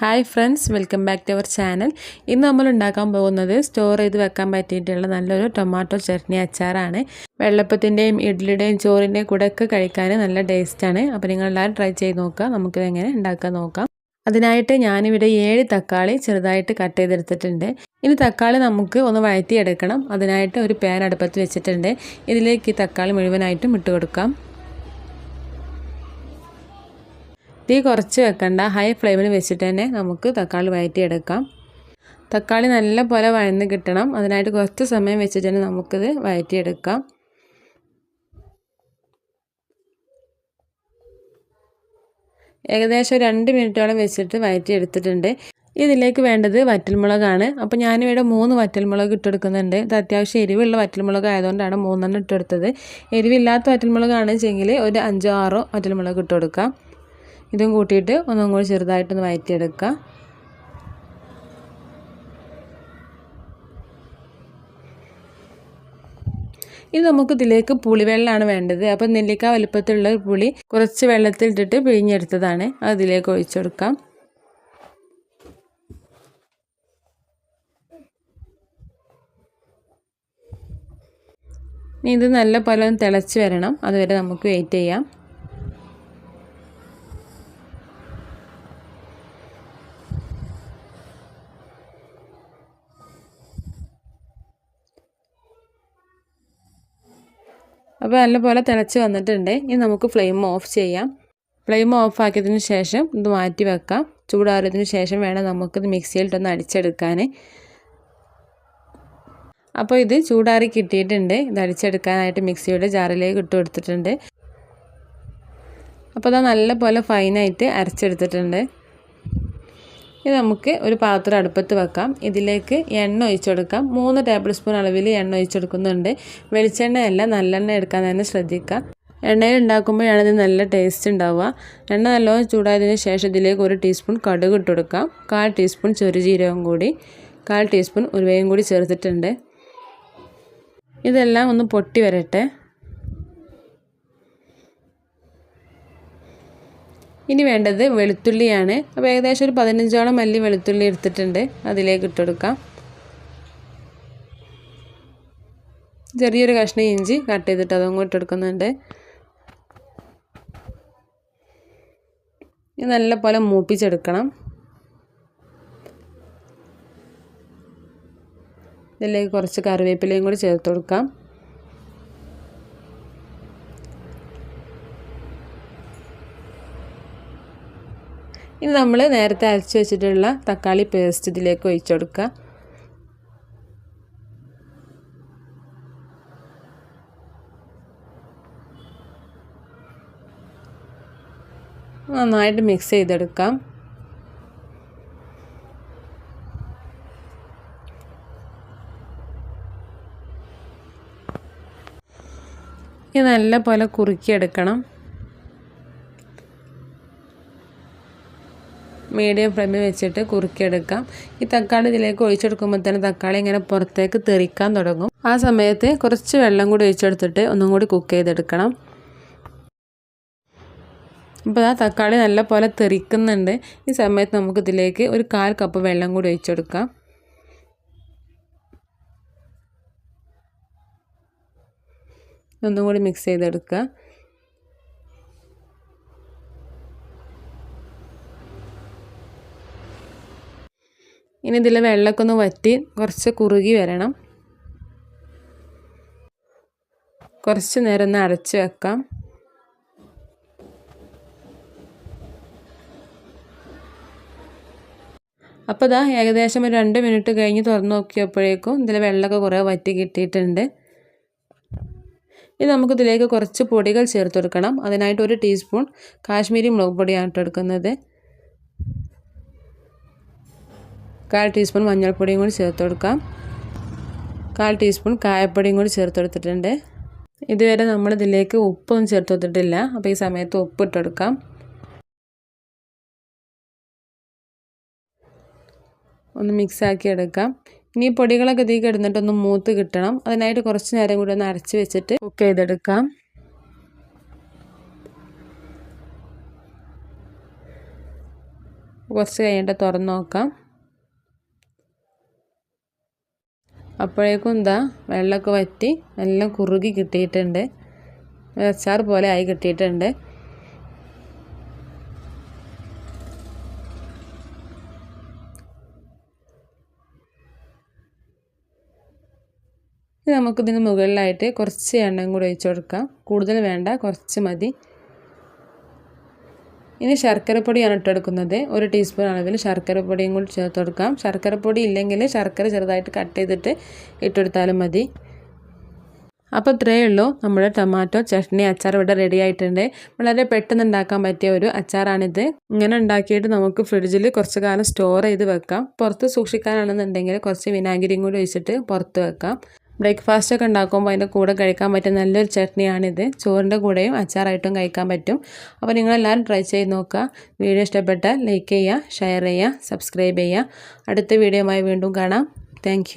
Hi friends welcome back to our channel ഇന്ന് നമ്മൾ ഉണ്ടാക്കാൻ പോകുന്നത് സ്റ്റോർ ചെയ്ത് വെക്കാൻ പറ്റിയിട്ടുള്ള നല്ലൊരു ടൊമാറ്റോ ചട്നി അച്ചാറാണ്. വെള്ളപ്പത്തിന്റെയും ഇഡ്ഡലിയുടെയും ചോറിന്റെയും കൂടെ ഒക്കെ കഴിക്കാൻ നല്ല ടേസ്റ്റാണ് അപ്പോൾ നിങ്ങൾ എല്ലാവരും ട്രൈ ചെയ്ത് നോക്കുക. നമുക്കിത് എങ്ങനെ ഉണ്ടാക്കാൻ നോക്കാം. അതിനായിട്ട് ഞാനിവിടെ ഏഴ് തക്കാളി ചെറുതായിട്ട് കട്ട് ചെയ്തെടുത്തിട്ടുണ്ട്. ഇനി തക്കാളി നമുക്ക് ഒന്ന് വഴറ്റിയെടുക്കണം. അതിനായിട്ട് ഒരു പാൻ അടുപ്പത്ത് വെച്ചിട്ടുണ്ട്. ഇതിലേക്ക് ഈ തക്കാളി മുഴുവനായിട്ടും ഇട്ട് കൊടുക്കാം. തീ കുറച്ച് വെക്കണ്ട. ഹൈ ഫ്ലെയിമിൽ വെച്ചിട്ട് തന്നെ നമുക്ക് തക്കാളി വഴറ്റിയെടുക്കാം തക്കാളി നല്ല പോലെ വഴന്ന് കിട്ടണം. അതിനായിട്ട് കുറച്ച് സമയം വെച്ചിട്ട് തന്നെ നമുക്കിത് വഴറ്റിയെടുക്കാം ഏകദേശം രണ്ട് മിനിറ്റോളം വെച്ചിട്ട് വഴറ്റി എടുത്തിട്ടുണ്ട് ഇതിലേക്ക് വേണ്ടത് വറ്റൽമുളകാണ്. അപ്പോൾ ഞാനിവിടെ മൂന്ന് വറ്റൽമുളക് ഇട്ടെടുക്കുന്നുണ്ട്. ഇത് അത്യാവശ്യം എരിവുള്ള വറ്റൽമുളക് ആയതുകൊണ്ടാണ് മൂന്നെണ്ണം ഇട്ടെടുത്തത്. എരിവില്ലാത്ത വറ്റൽമുളകാണെന്ന് വെച്ചെങ്കിൽ ഒരു അഞ്ചോ ആറോ വറ്റൽമുളക് ഇട്ട് കൊടുക്കാം ഇതും കൂട്ടിയിട്ട് ഒന്നും കൂടി ചെറുതായിട്ടൊന്ന് വയറ്റിയെടുക്കുക. ഇനി നമുക്ക് ഇതിലേക്ക് പുളിവെള്ളമാണ് വേണ്ടത്. അപ്പം നെല്ലിക്ക വലുപ്പത്തിലുള്ള പുളി കുറച്ച് വെള്ളത്തിൽ ഇട്ടിട്ട് പിഴിഞ്ഞെടുത്തതാണ് അതിലേക്ക് ഒഴിച്ചു കൊടുക്കാം. ഇനി ഇത് നല്ല പോലെ ഒന്ന് തിളച്ച് വരണം. അതുവരെ നമുക്ക് വെയിറ്റ് ചെയ്യാം. അപ്പോൾ നല്ലപോലെ തിളച്ച് വന്നിട്ടുണ്ട്. ഇനി നമുക്ക് ഫ്ലെയിം ഓഫ് ചെയ്യാം. ഫ്ലെയിം ഓഫ് ആക്കിയതിന് ശേഷം ഇത് മാറ്റി വെക്കാം. ചൂടാറിയതിന് ശേഷം വേണം നമുക്കിത് മിക്സിയിലിട്ടൊന്ന് അടിച്ചെടുക്കാൻ. അപ്പോൾ ഇത് ചൂടാറി കിട്ടിയിട്ടുണ്ട്. ഇത് അടിച്ചെടുക്കാനായിട്ട് മിക്സിയുടെ ജാറിലേക്ക് ഇട്ട് കൊടുത്തിട്ടുണ്ട്. അപ്പോൾ അത് നല്ലപോലെ ഫൈനായിട്ട് അരച്ചെടുത്തിട്ടുണ്ട്. ഇത് നമുക്ക് ഒരു പാത്രം അടുപ്പത്ത് വെക്കാം. ഇതിലേക്ക് എണ്ണ ഒഴിച്ചു കൊടുക്കാം മൂന്ന് ടേബിൾ സ്പൂൺ അളവിൽ എണ്ണ ഒഴിച്ചു കൊടുക്കുന്നുണ്ട് വെളിച്ചെണ്ണയല്ല നല്ലെണ്ണ എടുക്കാൻ തന്നെ ശ്രദ്ധിക്കാം എണ്ണയിൽ ഉണ്ടാക്കുമ്പോഴാണ് ഇത് നല്ല ടേസ്റ്റ് ഉണ്ടാവുക. എണ്ണ നല്ലോണം ചൂടായതിന് ശേഷം ഇതിലേക്ക് ഒരു ടീസ്പൂൺ കടുക് ഇട്ട് കൊടുക്കാം. കാൽ ടീസ്പൂൺ ചെറുജീരകം കൂടി കാൽ ടീസ്പൂൺ ഉരുവയും കൂടി ചേർത്തിട്ടുണ്ട്. ഇതെല്ലാം ഒന്ന് പൊട്ടി വരട്ടെ. ഇനി വേണ്ടത് വെളുത്തുള്ളിയാണ്. അപ്പോൾ ഏകദേശം ഒരു പതിനഞ്ചോളം മല്ലി വെളുത്തുള്ളി എടുത്തിട്ടുണ്ട്. അതിലേക്ക് ഇട്ടെടുക്കാം ചെറിയൊരു കഷ്ണം ഇഞ്ചി കട്ട് ചെയ്തിട്ട് അതും ഇട്ടെടുക്കുന്നുണ്ട് ഇത് നല്ല പോലെ മൂപ്പിച്ചെടുക്കണം. ഇതിലേക്ക് കുറച്ച് കറിവേപ്പിലയും കൂടി ചേർത്ത് കൊടുക്കാം. ഇനി നമ്മൾ നേരത്തെ അരച്ച് വെച്ചിട്ടുള്ള തക്കാളി പേസ്റ്റ് ഇതിലേക്ക് ഒഴിച്ചു കൊടുക്കുക. നന്നായിട്ട് മിക്സ് ചെയ്തെടുക്കാം. ഇത് നല്ല പോലെ കുറുക്കിയെടുക്കണം. മീഡിയം ഫ്ലെയിമിൽ വെച്ചിട്ട് കുറുക്കിയെടുക്കാം. ഈ തക്കാളി ഇതിലേക്ക് ഒഴിച്ചെടുക്കുമ്പോൾ തന്നെ തക്കാളി ഇങ്ങനെ പുറത്തേക്ക് തെറിക്കാൻ തുടങ്ങും. ആ സമയത്ത് കുറച്ച് വെള്ളം കൂടി ഒഴിച്ചെടുത്തിട്ട് ഒന്നും കൂടി കുക്ക് ചെയ്തെടുക്കണം. അപ്പോൾ ആ തക്കാളി നല്ല പോലെ തെറിക്കുന്നുണ്ട്. ഈ സമയത്ത് നമുക്ക് ഇതിലേക്ക് ഒരു കാൽ കപ്പ് വെള്ളം കൂടി ഒഴിച്ചെടുക്കാം. ഒന്നും കൂടി മിക്സ് ചെയ്തെടുക്കുക. ഇനി ഇതിൽ വെള്ളമൊക്കെ ഒന്ന് വറ്റി കുറച്ച് കുറുകി വരണം. കുറച്ച് നേരം ഒന്ന് അടച്ച് വെക്കാം. അപ്പോൾ ഇതാ ഏകദേശം ഒരു രണ്ട് മിനിറ്റ് കഴിഞ്ഞ് തുറന്ന് നോക്കിയപ്പോഴേക്കും ഇതിൽ വെള്ളമൊക്കെ കുറേ വറ്റി കിട്ടിയിട്ടുണ്ട്. ഇനി നമുക്കിതിലേക്ക് കുറച്ച് പൊടികൾ ചേർത്ത് കൊടുക്കണം. അതിനായിട്ട് ഒരു ടീസ്പൂൺ കാശ്മീരി മുളക് പൊടിയാണ് എടുക്കുന്നത് കാൽ ടീസ്പൂൺ മഞ്ഞൾപ്പൊടിയും കൂടി ചേർത്ത് കൊടുക്കാം. കാൽ ടീസ്പൂൺ കായപ്പൊടിയും കൂടി ചേർത്ത് കൊടുത്തിട്ടുണ്ട്. ഇതുവരെ നമ്മൾ ഇതിലേക്ക് ഉപ്പൊന്നും ചേർത്ത് കൊടുത്തിട്ടില്ല. അപ്പോൾ ഈ സമയത്ത് ഉപ്പ് ഇട്ടെടുക്കാം ഒന്ന് മിക്സാക്കി എടുക്കാം. ഇനി പൊടികളൊക്കെ ഇതിലേക്ക് ഇടുന്നിട്ട് ഒന്ന് മൂത്ത് കിട്ടണം. അതിനായിട്ട് കുറച്ച് നേരം കൂടി ഒന്ന് അരച്ച് വെച്ചിട്ട് കുക്ക് ചെയ്തെടുക്കാം. കുറച്ച് കഴിഞ്ഞിട്ട് തുറന്ന് നോക്കാം. അപ്പോഴേക്കും എന്താ വെള്ളമൊക്കെ വറ്റി നല്ല കുറുകി കിട്ടിയിട്ടുണ്ട്. അച്ചാർ പോലെ ആയി കിട്ടിയിട്ടുണ്ട്. നമുക്കിതിന് മുകളിലായിട്ട് കുറച്ച് എണ്ണയും കൂടി ഒഴിച്ചു കൊടുക്കാം. കൂടുതൽ വേണ്ട കുറച്ച് മതി. ഇനി ശർക്കരപ്പൊടിയാണ് ഇട്ടെടുക്കുന്നത്. ഒരു ടീസ്പൂൺ അളവിൽ ശർക്കരപ്പൊടിയും കൂടി ചേർത്ത് കൊടുക്കാം. ശർക്കരപ്പൊടി ഇല്ലെങ്കിൽ ശർക്കര ചെറുതായിട്ട് കട്ട് ചെയ്തിട്ട് ഇട്ടെടുത്താലും മതി. അപ്പോൾ ഇത്രയേ ഉള്ളൂ. നമ്മുടെ ടൊമാറ്റോ ചട്നി അച്ചാർ ഇവിടെ റെഡി ആയിട്ടുണ്ട്. വളരെ പെട്ടെന്ന് ഉണ്ടാക്കാൻ പറ്റിയ ഒരു അച്ചാറാണിത്. ഇങ്ങനെ ഉണ്ടാക്കിയിട്ട് നമുക്ക് ഫ്രിഡ്ജിൽ കുറച്ച് കാലം സ്റ്റോർ ചെയ്ത് വെക്കാം. പുറത്ത് സൂക്ഷിക്കാനാണെന്നുണ്ടെങ്കിൽ കുറച്ച് വിനാഗിരിയും കൂടി ഒഴിച്ചിട്ട് പുറത്ത് വെക്കാം. ബ്രേക്ക്ഫാസ്റ്റ് ഒക്കെ ഉണ്ടാക്കുമ്പോൾ അതിന്റെ കൂടെ കഴിക്കാൻ പറ്റിയ നല്ലൊരു ചട്നിയാണിത്. ചോറിന്റെ കൂടെയും അച്ചാറായിട്ടും കഴിക്കാൻ പറ്റും. അപ്പോൾ നിങ്ങളെല്ലാവരും ട്രൈ ചെയ്ത് നോക്കുക. വീഡിയോ ഇഷ്ടപ്പെട്ടാൽ ലൈക്ക് ചെയ്യുക ഷെയർ ചെയ്യുക സബ്സ്ക്രൈബ് ചെയ്യുക. അടുത്ത വീഡിയോയുമായി വീണ്ടും കാണാം. താങ്ക്